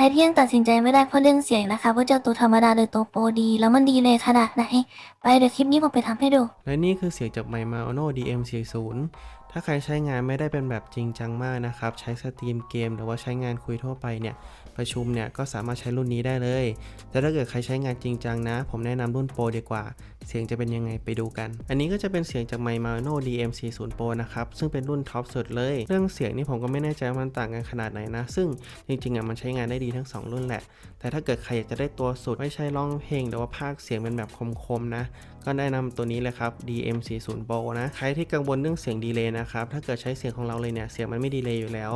รที่ยังตัดสินใจไม่ได้เพราะเรื่องเสียงนะคะว่าจะเอาตัวธรรมดาหรือตัวโปรดี แล้วมันดีเลยขนาดไหนไปเดี๋ยวคลิปนี้ผมไปทำให้ดู และนี่คือเสียงจากไมค์มาโอโน DM40 ถ้าใครใช้งานไม่ได้เป็นแบบจริงจังมากนะครับ ใช้สตรีมเกมหรือว่าใช้งานคุยทั่วไปเนี่ย ประชุมเนี่ยก็สามารถใช้รุ่นนี้ได้เลย แต่ถ้าเกิดใครใช้งานจริงจังนะ ผมแนะนำรุ่นโปรดีกว่า เสียงจะเป็นยังไงไปดูกัน อันนี้ก็จะเป็นเสียงจากไมค์มาโอโน DM40 Pro นะครับ ซึ่งเป็นรุ่นท็อปสุดเลย เรื่องเสียงนี่ผมก็ไม่แน่ใจว่ามันต่างกันขนาดไหนนะ ซึ่งจริงๆอะมันใช้งานได้ดีทั้งสองรุ่นแหละ แต่ถ้าเกิดใครอยากจะได้ตัวสุดไม่ใช่ร้องเพลงหรือว่าพากย์เสียงเป็นแบบคมๆนะ ก็แนะนำตัวนี้เลยครับ DM40 Pro นะ ใครที่กังวลเรื่องเสียงดีเลย์นะครับ ถ้าเกิดใช้เสียงของเราเลยเนี่ยเสียงมันไม่ดีเลย์อยู่แล้ว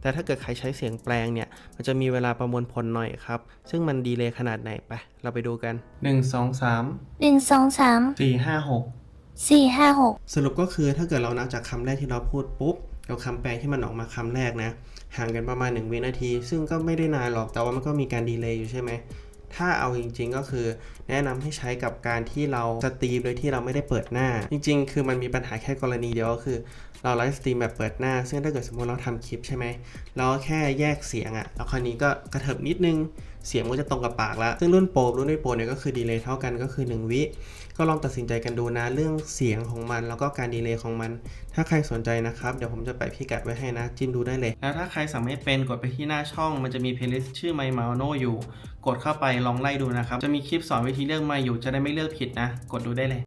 แต่ถ้าเกิดใครใช้เสียงแปลงเนี่ยมันจะมีเวลาประมวลผลหน่อยครับ ซึ่งมันดีเลย์ขนาดไหนไป เราไปดูกัน 1 2 3หนึ่งสองสาม4 5 6สี่ห้าหกสรุปก็คือถ้าเกิดเรานับจากคำแรกที่เราพูดปุ๊บกับคำแปลที่มันออกมาคำแรกนะ ห่างกันประมาณ 1 วินาที ซึ่งก็ไม่ได้นานหรอกแต่ว่ามันก็มีการดีเลย์อยู่ใช่ไหมถ้าเอาจริงๆก็คือแนะนำให้ใช้กับการที่เราสตรีมโดยที่เราไม่ได้เปิดหน้า จริง ๆ คือมันมีปัญหาแค่กรณีเดียวก็คือ เราไลฟ์สตรีมแบบเปิดหน้า ซึ่งถ้าเกิดสมมติเราทำคลิปใช่ไหมเราก็แค่แยกเสียงอะ่ะแล้วคราวนี้ก็กระเถิบนิดนึง เสียงก็จะตรงกับปากแล้ว ซึ่งรุ่นโปรรุ่นไม่โปรเนี่ยก็คือดีเลย์เท่ากันก็คือ 1 วิ ก็ลองตัดสินใจกันดูนะเรื่องเสียงของมัน แล้วก็การดีเลย์ของมัน ถ้าใครสนใจนะครับ เดี๋ยวผมจะไปพิกัดไว้ให้นะ จิ้มดูได้เลย แล้วถ้าใครสั่งไม่เป็นกดไปที่หน้าช่อง มันจะมีเพลย์ลิสต์ชื่อ My m a n o อยู่ กดเข้าไปลองไล่ดูนะครับ จะมีคลิปสอนวิธีเลือกไมาอยู่จะได้ไม่เลือกผิดนะ กดดูได้เลย